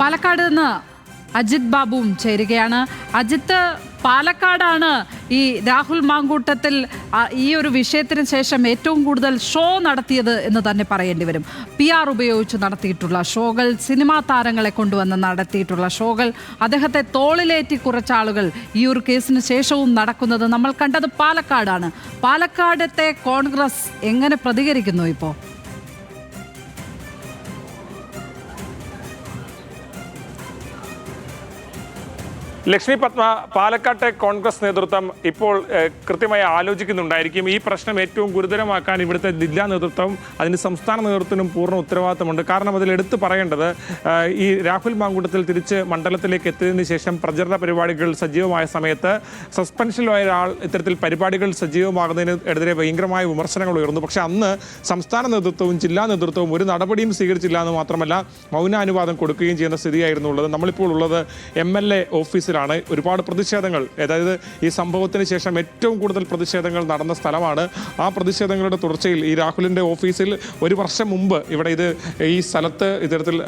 പാലക്കാട് നിന്ന് അജിത് ബാബുവും ചേരുകയാണ്. അജിത്ത് പാലക്കാടാണ് ഈ രാഹുൽ മാങ്കൂട്ടത്തിൽ ഈ ഒരു വിഷയത്തിന് ശേഷം ഏറ്റവും കൂടുതൽ ഷോ നടത്തിയത് എന്ന് തന്നെ പറയേണ്ടി വരും. പി ആർ ഉപയോഗിച്ച് നടത്തിയിട്ടുള്ള ഷോകൾ സിനിമാ താരങ്ങളെ കൊണ്ടുവന്ന് നടത്തിയിട്ടുള്ള ഷോകൾ അദ്ദേഹത്തെ തോളിലേറ്റി കുറച്ച ആളുകൾ ഈ ഒരു കേസിന് ശേഷവും നടക്കുന്നത് നമ്മൾ കണ്ടത് പാലക്കാടാണ്. പാലക്കാടത്തെ കോൺഗ്രസ് എങ്ങനെ പ്രതികരിക്കുന്നു ഇപ്പോൾ ലക്ഷ്മി പത്മ പാലക്കാട്ടെ കോൺഗ്രസ് നേതൃത്വം ഇപ്പോൾ കൃത്യമായി ആലോചിക്കുന്നുണ്ടായിരിക്കും. ഈ പ്രശ്നം ഏറ്റവും ഗുരുതരമാക്കാൻ ഇവിടുത്തെ ജില്ലാ നേതൃത്വം അതിന് സംസ്ഥാന നേതൃത്വത്തിനും പൂർണ ഉത്തരവാദിത്തമുണ്ട്. കാരണം അതിൽ എടുത്തു പറയേണ്ടത് ഈ രാഹുൽ മാങ്കൂട്ടത്തിൽ തിരിച്ച് മണ്ഡലത്തിലേക്ക് എത്തിയതിനു ശേഷം പ്രചരണ പരിപാടികൾ സജീവമായ സമയത്ത് സസ്പെൻഷനിലായ ഒരാൾ ഇത്തരത്തിൽ പരിപാടികൾ സജീവമാകുന്നതിന് എതിരെ ഭയങ്കരമായ വിമർശനങ്ങൾ ഉയർന്നു. പക്ഷേ അന്ന് സംസ്ഥാന നേതൃത്വവും ജില്ലാ നേതൃത്വവും ഒരു നടപടിയും സ്വീകരിച്ചില്ല എന്ന് മാത്രമല്ല മൗനാനുവാദം കൊടുക്കുകയും ചെയ്യുന്ന സ്ഥിതിയായിരുന്നു ഉള്ളത്. നമ്മളിപ്പോൾ ഉള്ളത് എം എൽ എ ഓഫീസിലാണ് ഒരുപാട് പ്രതിഷേധങ്ങൾ. അതായത് ഈ സംഭവത്തിന് ശേഷം ഏറ്റവും കൂടുതൽ പ്രതിഷേധങ്ങൾ നടന്ന സ്ഥലമാണ്. ആ പ്രതിഷേധങ്ങളുടെ തുടർച്ചയിൽ ഈ രാഹുലിന്റെ ഓഫീസിൽ ഒരു വർഷം മുമ്പ് ഇവിടെ ഇത് ഈ സ്ഥലത്ത് ഇത്തരത്തിൽ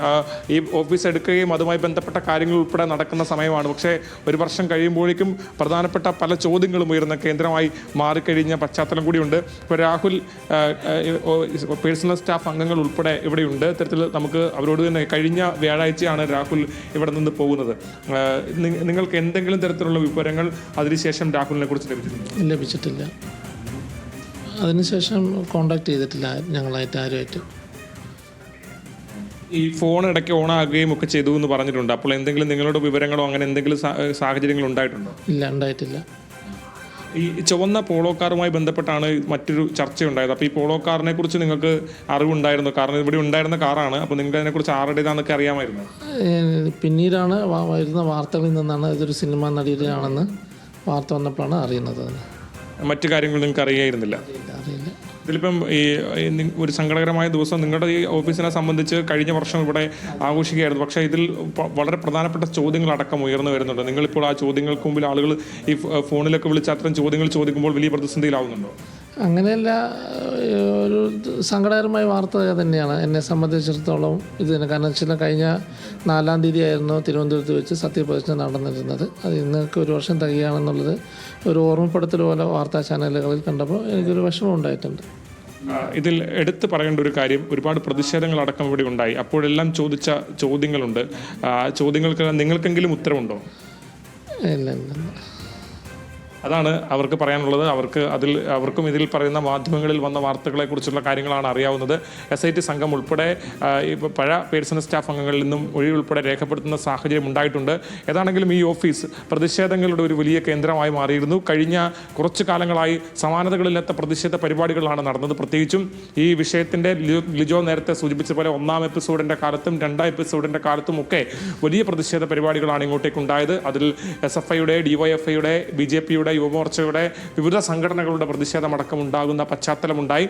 ഈ ഓഫീസ് എടുക്കുകയും അതുമായി ബന്ധപ്പെട്ട കാര്യങ്ങൾ ഉൾപ്പെടെ നടക്കുന്ന സമയമാണ്. പക്ഷേ ഒരു വർഷം കഴിയുമ്പോഴേക്കും പ്രധാനപ്പെട്ട പല ചോദ്യങ്ങളും ഉയർന്ന കേന്ദ്രമായി മാറിക്കഴിഞ്ഞ പശ്ചാത്തലം കൂടിയുണ്ട്. ഇപ്പോൾ രാഹുൽ പേഴ്സണൽ സ്റ്റാഫ് അംഗങ്ങൾ ഉൾപ്പെടെ ഇവിടെയുണ്ട് ഇത്തരത്തിൽ നമുക്ക് അവരോട് തന്നെ കഴിഞ്ഞ വ്യാഴാഴ്ചയാണ് രാഹുൽ ഇവിടെ നിന്ന് പോകുന്നത്. ആ, നി- നിങ്ങൾക്ക് എന്തെങ്കിലും തരത്തിലുള്ള വിവരങ്ങൾ അതിനുശേഷം രാഹുലിനെ കുറിച്ച് ലഭിച്ചിട്ടുണ്ട്? ലഭിച്ചിട്ടില്ല. അതിനുശേഷം കോണ്ടാക്ട് ചെയ്തിട്ടില്ല ഞങ്ങളായിട്ട് ആരുമായിട്ട്. ഈ ഫോൺ ഇടയ്ക്ക് ഓൺ ആകുകയും ഒക്കെ ചെയ്തു എന്ന് പറഞ്ഞിട്ടുണ്ട്. അപ്പോൾ എന്തെങ്കിലും നിങ്ങളുടെ വിവരങ്ങളോ അങ്ങനെ എന്തെങ്കിലും സാഹചര്യങ്ങൾ ഉണ്ടായിട്ടുണ്ടോ? ഇല്ല ഉണ്ടായിട്ടില്ല. ഈ ചുവന്ന പോളോ കാറുമായി ബന്ധപ്പെട്ടാണ് മറ്റൊരു ചർച്ചയുണ്ടായത്. അപ്പോൾ ഈ പോളോ കാറിനെ കുറിച്ച് നിങ്ങൾക്ക് അറിവുണ്ടായിരുന്നു. കാരണം ഇവിടെ ഉണ്ടായിരുന്ന കാറാണ്. അപ്പോൾ നിങ്ങൾക്ക് അതിനെക്കുറിച്ച് ആരുടേതാണെന്നൊക്കെ അറിയാമായിരുന്നു? പിന്നീടാണ് വരുന്ന വാർത്തകളിൽ നിന്നാണ് ഇതൊരു സിനിമ നടിയുടെയാണെന്ന് വാർത്ത വന്നപ്പോഴാണ് അറിയുന്നത്. മറ്റു കാര്യങ്ങൾ നിങ്ങൾക്ക് അറിയായിരുന്നില്ല. ഇതിലിപ്പം ഈ ഒരു സങ്കടകരമായ ദിവസം നിങ്ങളുടെ ഈ ഓഫീസിനെ സംബന്ധിച്ച് കഴിഞ്ഞ വർഷം ഇവിടെ ആഘോഷിക്കുകയായിരുന്നു. പക്ഷേ ഇതിൽ വളരെ പ്രധാനപ്പെട്ട ചോദ്യങ്ങൾ അടക്കം ഉയർന്നു വരുന്നുണ്ട്. നിങ്ങളിപ്പോൾ ആ ചോദ്യങ്ങൾക്ക് മുമ്പിൽ ആളുകൾ ഈ ഫോണിലൊക്കെ വിളിച്ച് അത്തരം ചോദ്യങ്ങൾ ചോദിക്കുമ്പോൾ വലിയ പ്രതിസന്ധിയിലാവുന്നുണ്ടോ? അങ്ങനെയല്ല ഒരു സങ്കടകരമായ വാർത്ത തന്നെയാണ്. എന്നെ സംബന്ധിച്ചിടത്തോളം ഇത് തന്നെ. കാരണം വെച്ചാൽ കഴിഞ്ഞ നാലാം തീയതി ആയിരുന്നു തിരുവനന്തപുരത്ത് വെച്ച് സത്യപ്രതിജ്ഞ നടന്നിരുന്നത്. അത് ഇന്നൊക്കെ ഒരു വർഷം തികയാണെന്നുള്ളത് ഒരു ഓർമ്മപ്പെടുത്തൽ പോലെ വാർത്താ ചാനലുകളിൽ കണ്ടപ്പോൾ എനിക്കൊരു വിഷമം ഉണ്ടായിട്ടുണ്ട്. ഇതിൽ എടുത്തു പറയേണ്ട ഒരു കാര്യം ഒരുപാട് പ്രതിഷേധങ്ങൾ അടക്കം ഇവിടെ ഉണ്ടായി. അപ്പോഴെല്ലാം ചോദിച്ച ചോദ്യങ്ങളുണ്ട്. ആ ചോദ്യങ്ങൾക്ക് നിങ്ങൾക്കെങ്കിലും ഉത്തരവുണ്ടോ? ഇല്ല ഇല്ല. അതാണ് അവർക്ക് പറയാനുള്ളത്. അവർക്ക് അതിൽ അവർക്കും ഇതിൽ പറയുന്ന മാധ്യമങ്ങളിൽ വന്ന വാർത്തകളെ കുറിച്ചുള്ള കാര്യങ്ങളാണ് അറിയാവുന്നത്. എസ് ഐ ടി സംഘം ഉൾപ്പെടെ പഴയ പേഴ്സണൽ സ്റ്റാഫ് അംഗങ്ങളിൽ നിന്നും ഒഴി ഉൾപ്പെടെ രേഖപ്പെടുത്തുന്ന സാഹചര്യം ഉണ്ടായിട്ടുണ്ട്. ഏതാണെങ്കിലും ഈ ഓഫീസ് പ്രതിഷേധങ്ങളുടെ ഒരു വലിയ കേന്ദ്രമായി മാറിയിരുന്നു. കഴിഞ്ഞ കുറച്ചു കാലങ്ങളായി സമാനതകളില്ലാത്ത പ്രതിഷേധ പരിപാടികളാണ് നടന്നത്. പ്രത്യേകിച്ചും ഈ വിഷയത്തിന്റെ ലിജോ നേരത്തെ സൂചിപ്പിച്ച പോലെ ഒന്നാം എപ്പിസോഡിന്റെ കാലത്തും രണ്ടാം എപ്പിസോഡിന്റെ കാലത്തും ഒക്കെ വലിയ പ്രതിഷേധ പരിപാടികളാണ് ഇങ്ങോട്ടേക്ക് ഉണ്ടായത് അതിൽ എസ് എഫ് ഐയുടെ ഡിവൈഎഫ്ഐയുടെ ബി ജെ പിയുടെ യുവമോർച്ചയുടെ വിവിധ സംഘടനകളുടെ പ്രതിഷേധമടക്കം ഉണ്ടാകുന്ന പശ്ചാത്തലമുണ്ടായി.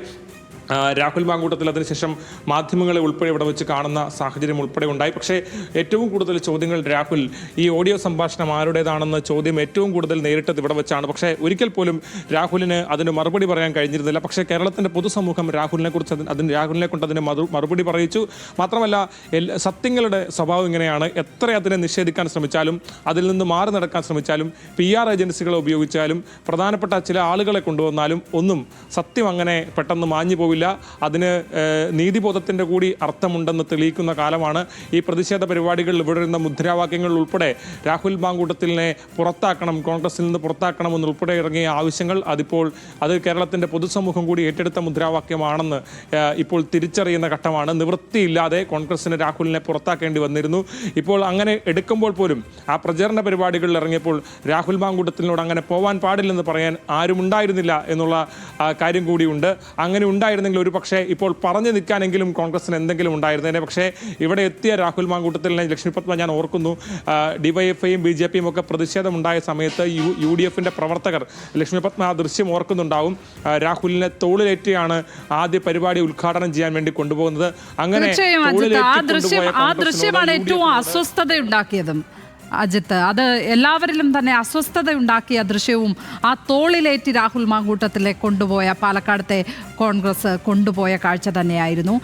രാഹുൽ മാങ്കൂട്ടത്തിൽ അതിനുശേഷം മാധ്യമങ്ങളെ ഉൾപ്പെടെ ഇവിടെ വെച്ച് കാണുന്ന സാഹചര്യം ഉൾപ്പെടെ ഉണ്ടായി. പക്ഷേ ഏറ്റവും കൂടുതൽ ചോദ്യങ്ങൾ രാഹുൽ ഈ ഓഡിയോ സംഭാഷണം ആരുടേതാണെന്ന ചോദ്യം ഏറ്റവും കൂടുതൽ നേരിട്ടത് ഇവിടെ വെച്ചാണ്. പക്ഷേ ഒരിക്കൽ പോലും രാഹുലിന് അതിന് മറുപടി പറയാൻ കഴിഞ്ഞിരുന്നില്ല. പക്ഷേ കേരളത്തിന്റെ പൊതുസമൂഹം രാഹുലിനെ കുറിച്ച് അതിന് രാഹുലിനെ കൊണ്ട് അതിന് മറുപടി പറയിച്ചു. മാത്രമല്ല സത്യങ്ങളുടെ സ്വഭാവം ഇങ്ങനെയാണ്. എത്ര അതിനെ നിഷേധിക്കാൻ ശ്രമിച്ചാലും അതിൽ നിന്ന് മാറി നടക്കാൻ ശ്രമിച്ചാലും പി ആർ ഏജൻസികളെ ഉപയോഗിച്ചാലും പ്രധാനപ്പെട്ട ചില ആളുകളെ കൊണ്ടുവന്നാലും ഒന്നും സത്യം അങ്ങനെ പെട്ടെന്ന് മാഞ്ഞു പോവില്ല അതിന് ഏഹ്, നീതിബോധത്തിന്റെ കൂടി അർത്ഥമുണ്ടെന്ന് തെളിയിക്കുന്ന കാലമാണ് ഈ പ്രതിഷേധ പരിപാടികളിൽ ഇവിടെ മുദ്രാവാക്യങ്ങൾ ഉൾപ്പെടെ രാഹുൽ മാങ്കൂട്ടത്തിലിനെ പുറത്താക്കണം കോൺഗ്രസിൽ നിന്ന് പുറത്താക്കണം എന്നുൾപ്പെടെ ഇറങ്ങിയ ആവശ്യങ്ങൾ അതിപ്പോൾ അത് കേരളത്തിന്റെ പൊതുസമൂഹം കൂടി ഏറ്റെടുത്ത മുദ്രാവാക്യമാണെന്ന് ഇപ്പോൾ തിരിച്ചറിയുന്ന ഘട്ടമാണ്. നിവൃത്തിയില്ലാതെ കോൺഗ്രസിന് രാഹുലിനെ പുറത്താക്കേണ്ടി വന്നിരുന്നു. ഇപ്പോൾ അങ്ങനെ എടുക്കുമ്പോൾ പോലും ആ പ്രചരണ പരിപാടികളിൽ ഇറങ്ങിയപ്പോൾ രാഹുൽ മാങ്കൂട്ടത്തിനോട് അങ്ങനെ പോവാൻ പാടില്ലെന്ന് പറയാൻ ആരും ഉണ്ടായിരുന്നില്ല എന്നുള്ള കാര്യം കൂടിയുണ്ട്. അങ്ങനെ ഉണ്ടായിരുന്നെങ്കിൽ ഒരു പക്ഷേ ഇപ്പോൾ പറഞ്ഞു നിൽക്കാനെങ്കിലും കോൺഗ്രസിന് എന്തെങ്കിലും ഉണ്ടായിരുന്നേനെ. പക്ഷേ ഇവിടെ എത്തിയ രാഹുൽ മാങ്കൂട്ടത്തിലിനെ ലക്ഷ്മി പത്മ ഞാൻ ഓർക്കുന്നു ഡിവൈഎഫ്ഐയും ബി ജെ പിയും ഒക്കെ പ്രതിഷേധമുണ്ടായ സമയത്ത് യു യു ഡി എഫിന്റെ പ്രവർത്തകർ ലക്ഷ്മി പത്മ ആ ദൃശ്യം ഓർക്കുന്നുണ്ടാവും. രാഹുലിനെ തോളിലേറ്റിയാണ് ആദ്യ പരിപാടി ഉദ്ഘാടനം ചെയ്യാൻ വേണ്ടി കൊണ്ടുപോകുന്നത്. അങ്ങനെ ആ ദൃശ്യം ആ ദൃശ്യമാണ് ഏറ്റവും അസ്വസ്ഥത ഉണ്ടാക്കിയതും അജിത്ത്. അത് എല്ലാവരിലും തന്നെ അസ്വസ്ഥത ഉണ്ടാക്കിയ ദൃശ്യവും ആ തോളിലേറ്റി രാഹുൽ മാങ്കൂട്ടത്തിലെ കൊണ്ടുപോയ പാലക്കാടത്തെ കോൺഗ്രസ് കൊണ്ടുപോയ കാഴ്ച തന്നെയായിരുന്നു.